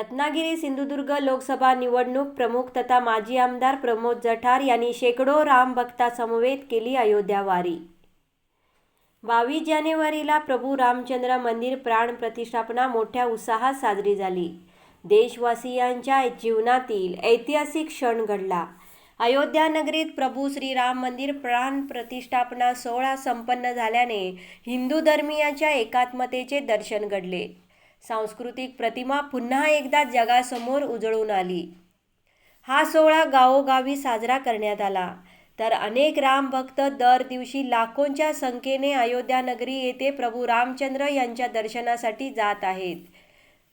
रत्नागिरी सिंधुदुर्ग लोकसभा निवडणूक प्रमुख तथा माजी आमदार प्रमोद जठार यांनी शेकडो रामभक्तासमवेत केली अयोध्या वारी. बावीस जानेवारीला प्रभू रामचंद्र मंदिर प्राण प्रतिष्ठापना मोठ्या उत्साहात साजरी झाली. देशवासियांच्या जीवनातील ऐतिहासिक क्षण घडला. अयोध्या नगरीत प्रभू श्रीराम मंदिर प्राण प्रतिष्ठापना सोहळा संपन्न झाल्याने हिंदू धर्मीयाच्या एकात्मतेचे दर्शन घडले. सांस्कृतिक प्रतिमा पुन्हा एकदा जगासमोर उजळून आली. हा सोहळा गावोगावी साजरा करण्यात आला. तर अनेक रामभक्त दर दिवशी लाखोंच्या संख्येने अयोध्या नगरी येथे प्रभू रामचंद्र यांच्या दर्शनासाठी जात आहेत.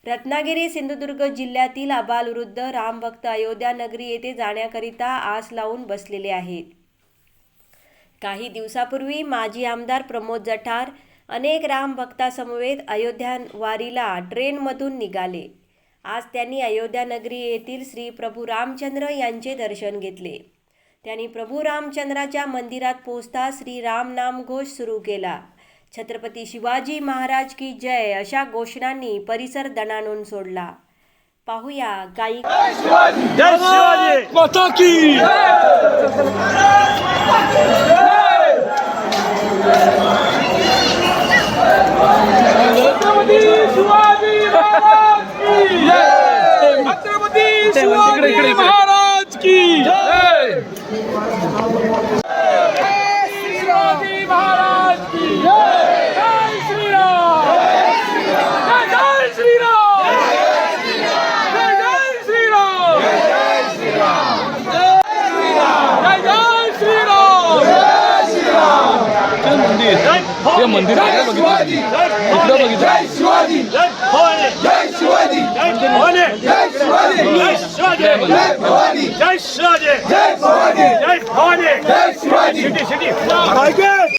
रत्नागिरी सिंधुदुर्ग जिल्ह्यातील अबालवृद्ध रामभक्त अयोध्या नगरी येथे जाण्याकरिता आस लावून बसलेले आहेत. काही दिवसापूर्वी माजी आमदार प्रमोद जठार अनेक रामभक्तासमवेत अयोध्या वारीला ट्रेनमधून निघाले. आज त्यांनी अयोध्या नगरी येथील श्री प्रभू रामचंद्र यांचे दर्शन घेतले. त्यांनी प्रभू रामचंद्राच्या मंदिरात पोचता श्री राम नाम घोष सुरू केला. छत्रपती शिवाजी महाराज की जय अशा घोषणांनी परिसर दणाणून सोडला. पाहूया काही हे मंदिर आहे बघितलं इकडं बघितलं